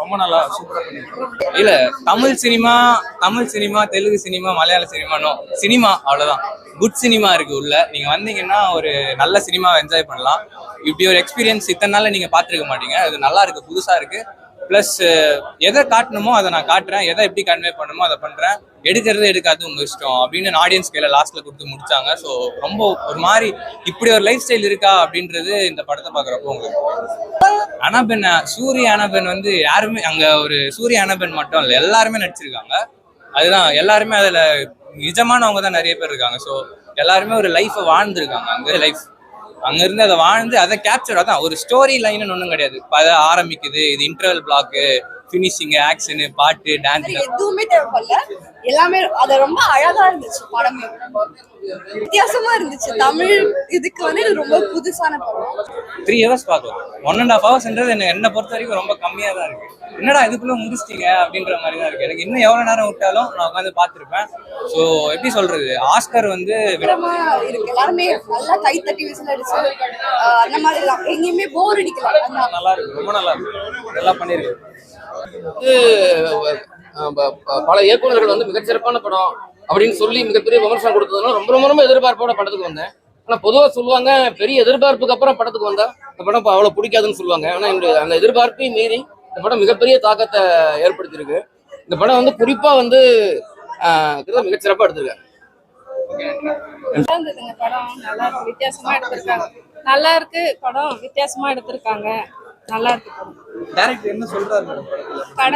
ரொம்ப நல்லா சூப்பரா இல்ல Tamil cinema Tamil cinema Telugu cinema மலையாள சினிமானோ சினிமா அவ்வளவுதான். குட் சினிமா இருக்கு உள்ள. நீங்க வந்தீங்கன்னா ஒரு நல்ல சினிமாவை என்ஜாய் பண்ணலாம். இப்படி ஒரு எக்ஸ்பீரியன்ஸ் இத்தனை நாள்ல நீங்க பாத்துருக்க மாட்டீங்க. அது நல்லா இருக்கு புதுசா இருக்கு. ப்ளஸ் எதை காட்டணுமோ அதை நான் காட்டுறேன். எதை எப்படி கன்வே பண்ணணுமோ அதை பண்றேன். எடுக்கிறது எடுக்காது உங்க இஷ்டம் அப்படின்னு ஆடியன்ஸ் கையில லாஸ்ட்ல கொடுத்து முடிச்சாங்க. ஸோ ரொம்ப ஒரு மாதிரி இப்படி ஒரு லைஃப் ஸ்டைல் இருக்கா அப்படின்றது இந்த படத்தை பார்க்குறப்போ உங்களுக்கு அனபென் சூரிய அனபென் வந்து யாருமே அங்க ஒரு சூரிய அனபென் மட்டும் இல்லை எல்லாருமே நடிச்சிருக்காங்க. அதுதான் எல்லாருமே அதுல நிஜமானவங்க தான் நிறைய பேர் இருக்காங்க. ஸோ எல்லாருமே ஒரு லைஃப்பை வாழ்ந்துருக்காங்க. அங்கே லைஃப் அங்க இருந்து அதை வாழ்ந்து அதை கேப்சர் அதான் ஒரு ஸ்டோரி லைன் ஒன்றும் கிடையாது. இப்போ அதை ஆரம்பிக்குது. இது இன்டர்வல் பிளாக்கு ஃபினிஷிங் ஆக்ஷனு பாட்டு டான்ஸ் எதுவுமே தேவைப்படல. எல்லாமே அது ரொம்ப அழகா இருந்துச்சு படமே. வித்தியாசமா இருந்துச்சு. தமிழ் இதுக்கு வந்து ரொம்ப புதுசான படம். த்ரீ ஹவர்ஸ் பார்க்கலாம். ஒன் அண்ட் ஹாஃப் ஹவர்ஸ்ன்றது என்ன என்னை பொறுத்த வரைக்கும் ரொம்ப கம்மியாக தான் இருக்கு. என்னடா இதுக்குள்ள முடிச்சிட்டீங்க அப்படின்ற மாதிரி தான் இருக்கு. எனக்கு இன்னும் எவ்வளோ நேரம் விட்டாலும் நான் உட்காந்து பார்த்துருப்பேன். ஸோ எப்படி சொல்றது? ஆஸ்கர் வந்து இருக்கு. எல்லாருமே நல்லா கை தட்டி விசில் அடிச்சு அந்த மாதிரி எங்கேயுமே போர் அடிக்கல. அந்த நல்லா இருக்கு. ரொம்ப நல்லா இருக்கு. நல்லா பண்ணியிருக்கு அஹ் பல இயக்குநர்கள் வந்து மிகச்சிறப்பான படம் அப்படின்னு சொல்லி மிகப்பெரிய விமர்சனம் கொடுத்ததுனால ரொம்ப ரொம்ப ரொம்ப எதிர்பார்ப்போட படத்துக்கு வந்தேன். ஆனா பொதுவா சொல்லுவாங்க பெரிய எதிர்பார்ப்புக்கு அப்புறம் படத்துக்கு வந்தா இந்த படம் அவ்வளவு பிடிக்காதுன்னு சொல்லுவாங்க. ஆனா என்னுடைய அந்த எதிர்பார்ப்பையும் மீறி இந்த படம் மிகப்பெரிய தாக்கத்தை ஏற்படுத்தியிருக்கு. இந்த படம் வந்து குறிப்பா வந்து ஆஹ் மிகச்சிறப்பா எடுத்திருக்காங்க. நல்லா இருந்ததுங்க படம் நல்லா இருக்கு வித்தியாசமா எடுத்திருக்காங்க. நல்லா இருக்கு படம் வித்தியாசமா எடுத்திருக்காங்க. நல்லா இருக்கு. டைரக்டர் என்ன சொல்றாரு மேடம்